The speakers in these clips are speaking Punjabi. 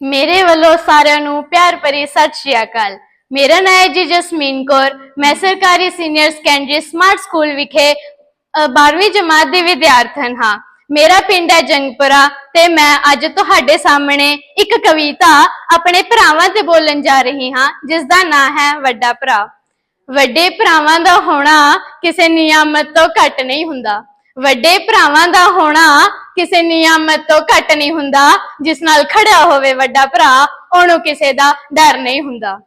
ਮੇਰੇ ਵੱਲੋਂ ਸਾਰਿਆਂ ਨੂੰ ਪਿਆਰ ਭਰੀ ਸਤਿ ਸ਼੍ਰੀ ਅਕਾਲ। ਮੇਰਾ ਨਾਮ ਹੈ ਜੀ ਜਸਮੀਨ ਕੌਰ। ਮੈਂ ਸਰਕਾਰੀ ਸੀਨੀਅਰ ਸੈਕੰਡਰੀ ਸਮਾਰਟ ਸਕੂਲ ਵਿਖੇ 12ਵੀਂ ਜਮਾਤ ਦੀ ਵਿਦਿਆਰਥਣ ਹਾਂ। ਮੇਰਾ ਪਿੰਡ ਹੈ ਜੰਗਪੁਰਾ ਤੇ ਮੈਂ ਅੱਜ ਤੁਹਾਡੇ ਸਾਹਮਣੇ ਇੱਕ ਕਵਿਤਾ ਆਪਣੇ ਭਰਾਵਾਂ ਤੇ ਬੋਲਣ ਜਾ ਰਹੀ ਹਾਂ ਜਿਸ ਦਾ ਨਾਮ ਹੈ ਵੱਡਾ ਭਰਾ। ਵੱਡੇ ਭਰਾਵਾਂ ਦਾ ਹੋਣਾ ਕਿਸੇ ਨਿਯਮਤ ਤੋਂ ਘੱਟ ਨਹੀਂ ਹੁੰਦਾ। ਵੱਡੇ ਭਰਾਵਾਂ ਦਾ ਹੋਣਾ ਕਿਸੇ ਨਿਯਮਤ ਤੋਂ ਘੱਟ ਨਹੀਂ ਹੁੰਦਾ। ਜਿਸ ਨਾਲ ਖੜਿਆ ਹੋਵੇ ਵੱਡਾ ਭਰਾ, ਉਹਨੂੰ ਕਿਸੇ ਦਾ ਡਰ ਨਹੀਂ ਹੁੰਦਾ।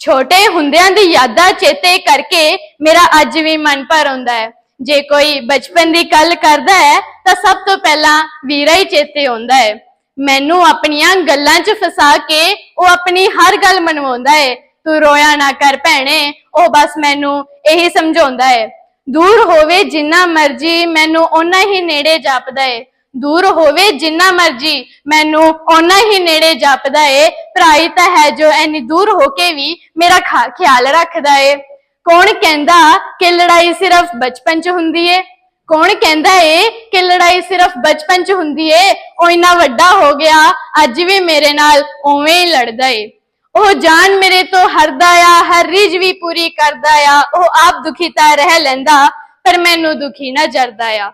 ਛੋਟੇ ਹੁੰਦਿਆਂ ਦੀ ਯਾਦਾਂ ਚੇਤੇ ਕਰਕੇ ਮੇਰਾ ਅੱਜ ਵੀ ਮਨ ਭਰ ਆਉਂਦਾ ਹੈ। ਜੇ ਕੋਈ ਬਚਪਨ ਦੀ ਗੱਲ ਕਰਦਾ ਹੈ, ਤਾਂ ਸਭ ਤੋਂ ਪਹਿਲਾਂ ਵੀਰਾ ਹੀ ਚੇਤੇ ਆਉਂਦਾ ਹੈ। ਮੈਨੂੰ ਆਪਣੀਆਂ ਗੱਲਾਂ 'ਚ ਫਸਾ ਕੇ ਉਹ ਆਪਣੀ ਹਰ ਗੱਲ ਮਨਵਾਉਂਦਾ ਹੈ। ਤੂੰ ਰੋਇਆ ਨਾ ਕਰ ਭੈਣੇ, ਉਹ ਬਸ ਮੈਨੂੰ ਇਹੀ ਸਮਝਾਉਂਦਾ ਹੈ। ਦੂਰ ਹੋਵੇ ਜਿੰਨਾ ਮਰਜ਼ੀ ਮੈਨੂੰ ਓਨਾ ਹੀ ਨੇੜੇ ਜਾਪਦਾ ਏ। ਦੂਰ ਹੋਵੇ ਜਿੰਨਾ ਮਰਜ਼ੀ ਮੈਨੂੰ ਓਨਾ ਹੀ ਨੇੜੇ ਜਾਪਦਾ ਏ। ਭਰਾਈ ਤਾਂ ਹੈ ਜੋ ਐਨੀ ਦੂਰ ਹੋ ਕੇ ਵੀ ਮੇਰਾ ਖਾ- ਖਿਆਲ ਰੱਖਦਾ ਏ। ਕੌਣ ਕਹਿੰਦਾ ਕਿ ਲੜਾਈ ਸਿਰਫ ਬਚਪਨ 'ਚ ਹੁੰਦੀ ਏ? ਕੌਣ ਕਹਿੰਦਾ ਏ ਕਿ ਲੜਾਈ ਸਿਰਫ ਬਚਪਨ 'ਚ ਹੁੰਦੀ ਏ? ਉਹ ਇੰਨਾ ਵੱਡਾ ਹੋ ਗਿਆ, ਅੱਜ ਵੀ ਮੇਰੇ ਨਾਲ ਉਵੇਂ ਹੀ ਲੜਦਾ ਏ। ਉਹ ਜਾਨ ਮੇਰੇ ਤੋਂ ਹਰਦਾ ਆ, ਹਰ ਰੀਝ ਵੀ ਪੂਰੀ ਕਰਦਾ ਆ। ਉਹ ਆਪ ਦੁਖੀ ਤਾਂ ਰਹਿ ਲੈਂਦਾ, ਪਰ ਮੈਨੂੰ ਦੁਖੀ ਨਾ ਜਰਦਾ ਆ।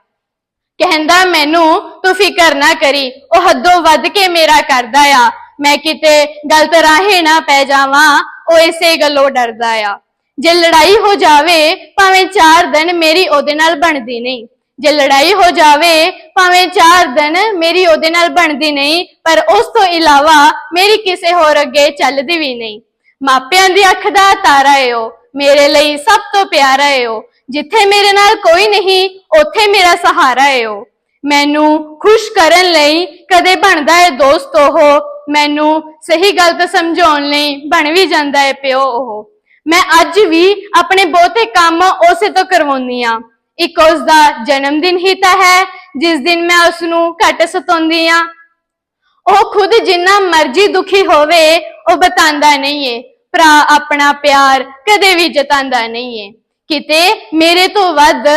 ਕਹਿੰਦਾ, ਮੈਨੂੰ ਤੂੰ ਫਿਕਰ ਨਾ ਕਰੀ, ਉਹ ਹੱਦੋਂ ਵੱਧ ਕੇ ਮੇਰਾ ਕਰਦਾ ਆ। ਮੈਂ ਕਿਤੇ ਗਲਤ ਰਾਹੇ ਨਾ ਪੈ ਜਾਵਾਂ, ਉਹ ਇਸੇ ਗੱਲੋਂ ਡਰਦਾ ਆ। ਜੇ ਲੜਾਈ ਹੋ ਜਾਵੇ, ਭਾਵੇਂ 4 ਦਿਨ ਮੇਰੀ ਉਹਦੇ ਨਾਲ ਬਣਦੀ ਨਹੀਂ। ਜੇ ਲੜਾਈ ਹੋ ਜਾਵੇ, ਭਾਵੇਂ 4 ਦਿਨ ਮੇਰੀ ਉਹਦੇ ਨਾਲ ਬਣਦੀ ਨਹੀਂ, ਪਰ ਉਸ ਤੋਂ ਇਲਾਵਾ ਮੇਰੀ ਕਿਸੇ ਹੋਰ ਅੱਗੇ ਚੱਲਦੀ ਵੀ ਨਹੀਂ। ਮਾਪਿਆਂ ਦੀ ਅੱਖ ਦਾ ਤਾਰਾ ਏ ਉਹ, ਮੇਰੇ ਲਈ ਸਭ ਤੋਂ ਪਿਆਰਾ ਏ ਉਹ। ਜਿੱਥੇ ਮੇਰੇ ਨਾਲ ਕੋਈ ਨਹੀਂ, ਉੱਥੇ ਮੇਰਾ ਸਹਾਰਾ ਏ ਉਹ। ਮੈਨੂੰ ਖੁਸ਼ ਕਰਨ ਲਈ ਕਦੇ ਬਣਦਾ ਏ ਦੋਸਤ ਉਹ, ਮੈਨੂੰ ਸਹੀ ਗਲਤ ਸਮਝਾਉਣ ਲਈ ਬਣ ਵੀ ਜਾਂਦਾ ਏ ਪਿਓ ਉਹ। ਮੈਂ ਅੱਜ ਵੀ ਆਪਣੇ ਬਹੁਤੇ ਕੰਮ ਉਸੇ ਤੋਂ ਕਰਵਾਉਂਦੀ ਆ। ਇੱਕ ਉਸ ਦਾ ਜਨਮ ਦਿਨ ਹੀ ਤਾਂ ਹੈ, ਜਿਸ ਦਿਨ ਮੈਂ ਉਸ ਨੂੰ ਘੱਟ ਸਤਾਉਂਦੀ ਆ ਉਹ ਖੁਦ ਜਿੰਨਾ ਮਰਜ਼ੀ ਦੁਖੀ ਹੋਵੇ, ਉਹ ਬਤਾਉਂਦਾ ਨਹੀਂ ਏ। ਭਰਾ ਆਪਣਾ ਪਿਆਰ ਕਦੇ ਵੀ ਜਤਾਉਂਦਾ ਨਹੀਂ ਏ। ਕਿਤੇ ਮੇਰੇ ਤੋਂ ਵੱਧ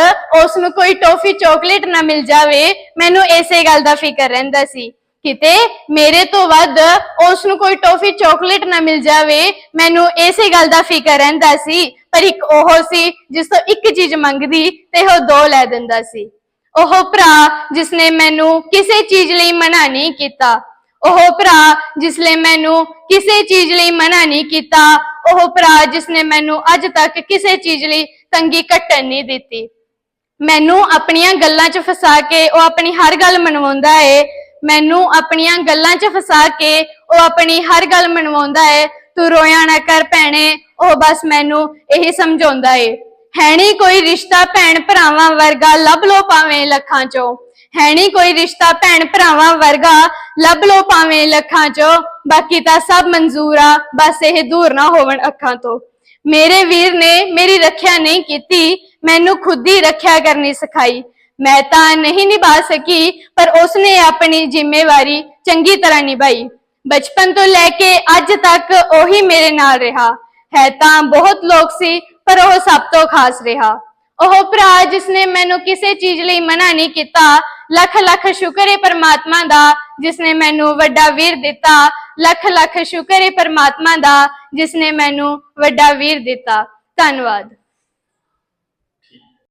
ਉਸ ਨੂੰ ਕੋਈ ਟੋਫੀ ਚਾਕਲੇਟ ਨਾ ਮਿਲ ਜਾਵੇ, ਮੈਨੂੰ ਇਸੇ ਗੱਲ ਦਾ ਫਿਕਰ ਰਹਿੰਦਾ ਸੀ। ਕਿਤੇ ਮੇਰੇ ਤੋਂ ਵੱਧ ਉਸ ਨੂੰ ਕੋਈ ਟੋਫੀ ਚਾਕਲੇਟ ਨਾ ਮਿਲ ਜਾਵੇ, ਮੈਨੂੰ ਇਸੇ ਗੱਲ ਦਾ ਫਿਕਰ ਰਹਿੰਦਾ ਸੀ। ਪਰ ਇੱਕ ਉਹ ਸੀ ਜਿਸ ਤੋਂ ਇੱਕ ਚੀਜ਼ ਮੰਗਦੀ ਤੇ ਉਹ ਦੋ ਲੈ ਦਿੰਦਾ ਸੀ। ਉਹ ਭਰਾ ਜਿਸਨੇ ਮੈਨੂੰ ਕਿਸੇ ਚੀਜ਼ ਲਈ ਮਨਾ ਨਹੀਂ ਕੀਤਾ। ਉਹ ਭਰਾ ਜਿਸਨੇ ਮੈਨੂੰ ਕਿਸੇ ਚੀਜ਼ ਲਈ ਮਨਾ ਨਹੀਂ ਕੀਤਾ। ਉਹ ਭਰਾ ਜਿਸਨੇ ਮੈਨੂੰ ਅੱਜ ਤੱਕ ਕਿਸੇ ਚੀਜ਼ ਲਈ ਤੰਗੀ ਘਟਣ ਨਹੀਂ ਦਿੱਤੀ। ਮੈਨੂੰ ਆਪਣੀਆਂ ਗੱਲਾਂ 'ਚ ਫਸਾ ਕੇ ਉਹ ਆਪਣੀ ਹਰ ਗੱਲ ਮਨਵਾਉਂਦਾ ਏ। ਮੈਨੂੰ ਆਪਣੀਆਂ ਗੱਲਾਂ 'ਚ ਫਸਾ ਕੇ ਉਹ ਆਪਣੀ ਹਰ ਗੱਲ ਮਨਵਾਉਂਦਾ ਏ। ਤੂੰ ਰੋਇਆ ਨਾ ਕਰ ਭੈਣੇ, ਉਹ ਬਸ ਮੈਨੂੰ ਇਹੀ ਸਮਝਾਉਂਦਾ ਏ। ਹੈ ਕੋਈ ਰਿਸ਼ਤਾ ਭੈਣ ਭਰਾਵਾਂ ਵਰਗਾ ਲੱਭ ਲੋ ਭਾਵੇਂ ਲੱਖਾਂ 'ਚੋਂ। ਹੈ ਕੋਈ ਰਿਸ਼ਤਾ ਭੈਣ ਭਰਾਵਾਂ ਵਰਗਾ ਲੱਭ ਲੋ ਭਾਵੇਂ ਲੱਖਾਂ 'ਚੋਂ। ਬਾਕੀ ਤਾਂ ਸਭ ਮਨਜ਼ੂਰ ਆ, ਬਸ ਇਹ ਦੂਰ ਨਾ ਹੋਵਣ ਅੱਖਾਂ ਤੋਂ। ਮੇਰੇ ਵੀਰ ਨੇ ਮੇਰੀ ਰੱਖਿਆ ਨਹੀਂ ਕੀਤੀ, ਮੈਨੂੰ ਖੁਦ ਹੀ ਰੱਖਿਆ ਕਰਨੀ ਸਿਖਾਈ। ਮੈਂ ਤਾਂ ਨਹੀਂ ਨਿਭਾ ਸਕੀ, ਪਰ ਉਸਨੇ ਆਪਣੀ ਜ਼ਿੰਮੇਵਾਰੀ ਚੰਗੀ ਤਰ੍ਹਾਂ ਨਿਭਾਈ। ਬਚਪਨ ਤੋਂ ਲੈ ਕੇ ਅੱਜ ਤੱਕ ਉਹੀ ਮੇਰੇ ਨਾਲ ਰਿਹਾ। ਹੈ ਤਾਂ ਬਹੁਤ ਲੋਕ ਸੀ, ਪਰ ਉਹ ਸਭ ਤੋਂ ਖਾਸ ਰਿਹਾ। ਉਹ ਭਰਾ ਜਿਸਨੇ ਮੈਨੂੰ ਕਿਸੇ ਚੀਜ਼ ਲਈ ਮਨਾ ਨਹੀਂ ਕੀਤਾ, ਲੱਖ ਲੱਖ ਸ਼ੁਕਰ ਹੈ ਪਰਮਾਤਮਾ ਦਾ, ਜਿਸਨੇ ਮੈਨੂੰ ਵੱਡਾ ਵੀਰ ਦਿੱਤਾ, ਲੱਖ ਲੱਖ ਸ਼ੁਕਰ ਹੈ ਪਰਮਾਤਮਾ ਦਾ, ਜਿਸਨੇ ਮੈਨੂੰ ਵੱਡਾ ਵੀਰ ਦਿੱਤਾ। ਧੰਨਵਾਦ।